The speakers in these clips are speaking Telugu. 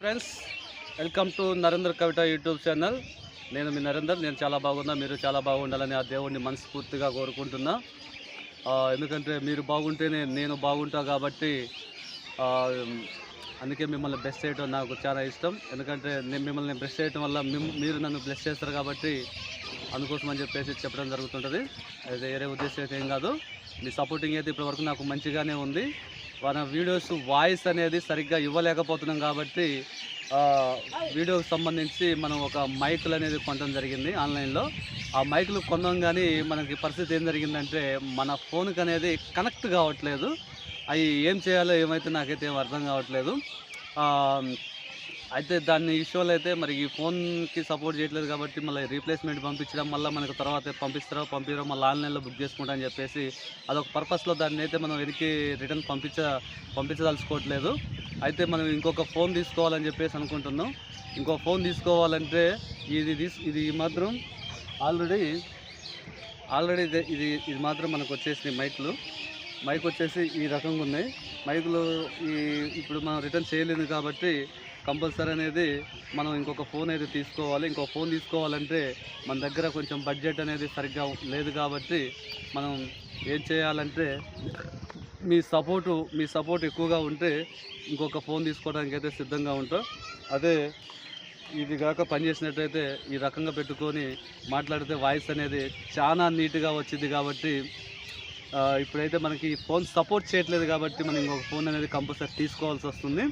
Friends welcome to Narendra Kavitha YouTube channel. నేను మీ నరేందర్ నేను చాలా బాగున్నా మీరు చాలా బాగుండాలని ఆ దేవుడిని మనస్ఫూర్తిగా కోరుకుంటున్నా. ఎందుకంటే మీరు బాగుంటేనే నేను బాగుంటా కాబట్టి అందుకే మిమ్మల్ని బ్లెస్ చేయడం నాకు చాలా ఇష్టం. ఎందుకంటే నేను మిమ్మల్ని బ్లెస్ చేయడం వల్ల మిమ్- మీరు నన్ను బ్లెస్ చేస్తారు కాబట్టి అందుకోసం అని చెప్పేసి చెప్పడం జరుగుతుంటుంది. అది వేరే ఉద్దేశం అయితే ఏం కాదు. మీ సపోర్టింగ్ అయితే ఇప్పటివరకు నాకు మంచిగానే ఉంది. మన వీడియోస్ వాయిస్ అనేది సరిగ్గా ఇవ్వలేకపోతున్నాం కాబట్టి వీడియోకి సంబంధించి మనం ఒక మైకులు అనేది కొనడం జరిగింది ఆన్లైన్లో. ఆ మైకులు కొన్నాం కానీ మనకి పరిస్థితి ఏం జరిగిందంటే మన ఫోన్కి అనేది కనెక్ట్ కావట్లేదు. అవి ఏం చేయాలో ఏమైతే నాకైతే ఏం అర్థం కావట్లేదు. అయితే దాన్ని ఇష్యూలో అయితే మరి ఈ ఫోన్కి సపోర్ట్ చేయట్లేదు కాబట్టి మళ్ళీ రీప్లేస్మెంట్ పంపించడం మళ్ళీ మనకు తర్వాత పంపిస్తారో పంపిరో మళ్ళీ ఆన్లైన్లో బుక్ చేసుకుంటా అని చెప్పేసి అదొక పర్పస్లో దాన్ని అయితే మనం వెనక్కి రిటర్న్ పంపించ పంపించదలుచుకోవట్లేదు. అయితే మనం ఇంకొక ఫోన్ తీసుకోవాలని చెప్పేసి అనుకుంటున్నాం. ఇంకో ఫోన్ తీసుకోవాలంటే ఇది ఇది మాత్రం ఆల్రెడీ ఆల్రెడీ ఇది ఇది ఇది మాత్రం మనకు వచ్చేసి మైక్లు. మైక్ వచ్చేసి ఈ రకంగా ఉన్నాయి. మైకులు ఈ ఇప్పుడు మనం రిటర్న్ చేయలేదు కాబట్టి కంపల్సరీ అనేది మనం ఇంకొక ఫోన్ అయితే తీసుకోవాలి. ఇంకొక ఫోన్ తీసుకోవాలంటే మన దగ్గర కొంచెం బడ్జెట్ అనేది సరిగ్గా లేదు కాబట్టి మనం ఏం చేయాలంటే మీ సపోర్టు మీ సపోర్ట్ ఎక్కువగా ఉంటే ఇంకొక ఫోన్ తీసుకోవడానికి అయితే సిద్ధంగా ఉంటాం. అదే ఇది కాక పనిచేసినట్టయితే ఈ రకంగా పెట్టుకొని మాట్లాడితే వాయిస్ అనేది చాలా నీట్గా వచ్చింది కాబట్టి ఇప్పుడైతే మనకి ఫోన్ సపోర్ట్ చేయట్లేదు కాబట్టి మనం ఇంకొక ఫోన్ అనేది కంపల్సరీ తీసుకోవాల్సి వస్తుంది.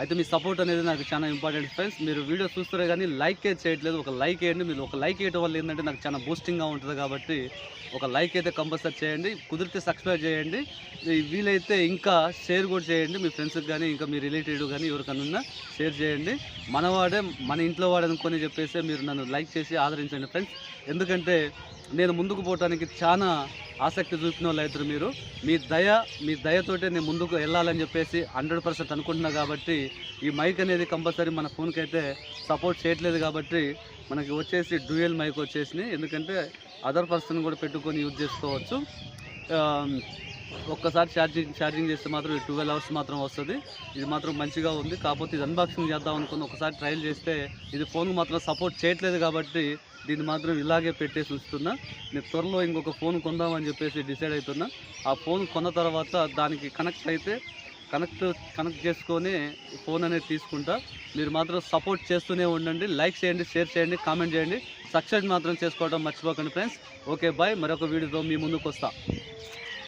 అయితే మీ సపోర్ట్ అనేది నాకు చాలా ఇంపార్టెంట్ ఫ్రెండ్స్ మీరు వీడియో చూస్తారు కానీ లైక్ చేయట్లేదు. ఒక లైక్ వేయండి. మీరు ఒక లైక్ వేయడం వల్ల ఏంటంటే నాకు చాలా బూస్టింగ్గా ఉంటుంది కాబట్టి ఒక లైక్ అయితే కంపల్సరీ చేయండి. కుదిరితే సబ్స్క్రైబ్ చేయండి. వీలైతే ఇంకా షేర్ కూడా చేయండి. మీ ఫ్రెండ్స్కి కానీ ఇంకా మీ రిలేటివ్ కానీ ఎవరికన్నా షేర్ చేయండి. మనవాడే మన ఇంట్లో వాడు అనుకొని చెప్పేసి మీరు నన్ను లైక్ చేసి ఆదరించండి ఫ్రెండ్స్ ఎందుకంటే నేను ముందుకు పోవడానికి చాలా ఆసక్తి చూపిన వాళ్ళు మీరు. మీ దయ మీ దయతోటే నేను ముందుకు వెళ్ళాలని చెప్పేసి హండ్రెడ్ పర్సెంట్ అనుకుంటున్నా కాబట్టి ఈ మైక్ అనేది కంపల్సరీ మన ఫోన్కి అయితే సపోర్ట్ చేయట్లేదు కాబట్టి మనకి వచ్చేసి డ్యూయల్ మైక్ వచ్చేసినాయి. ఎందుకంటే అదర్ పర్సన్ కూడా పెట్టుకొని యూజ్ చేసుకోవచ్చు. ఒక్కసారి ఛార్జింగ్ ఛార్జింగ్ చేస్తే మాత్రం ట్వెల్వ్ అవర్స్ మాత్రం వస్తుంది. ఇది మాత్రం మంచిగా ఉంది. కాకపోతే ఇది అన్బాక్సింగ్ చేద్దాం అనుకుని ఒకసారి ట్రయల్ చేస్తే ఇది ఫోన్ మాత్రం సపోర్ట్ చేయట్లేదు కాబట్టి దీన్ని మాత్రం ఇలాగే పెట్టేసి ఉంచుతున్నా. నేను త్వరలో ఇంకొక ఫోన్ కొందామని చెప్పేసి డిసైడ్ అవుతున్నా ఆ ఫోన్ కొన్న తర్వాత దానికి కనెక్ట్ అయితే కనెక్ట్ కనెక్ట్ చేసుకొని ఫోన్ అనేది తీసుకుంటా. మీరు మాత్రం సపోర్ట్ చేస్తూనే ఉండండి. లైక్ చేయండి షేర్ చేయండి కామెంట్ చేయండి. సక్సెస్ మాత్రం చేసుకోవడం మర్చిపోకండి ఫ్రెండ్స్ ఓకే బాయ్ మరొక వీడియోతో మీ ముందుకు వస్తాను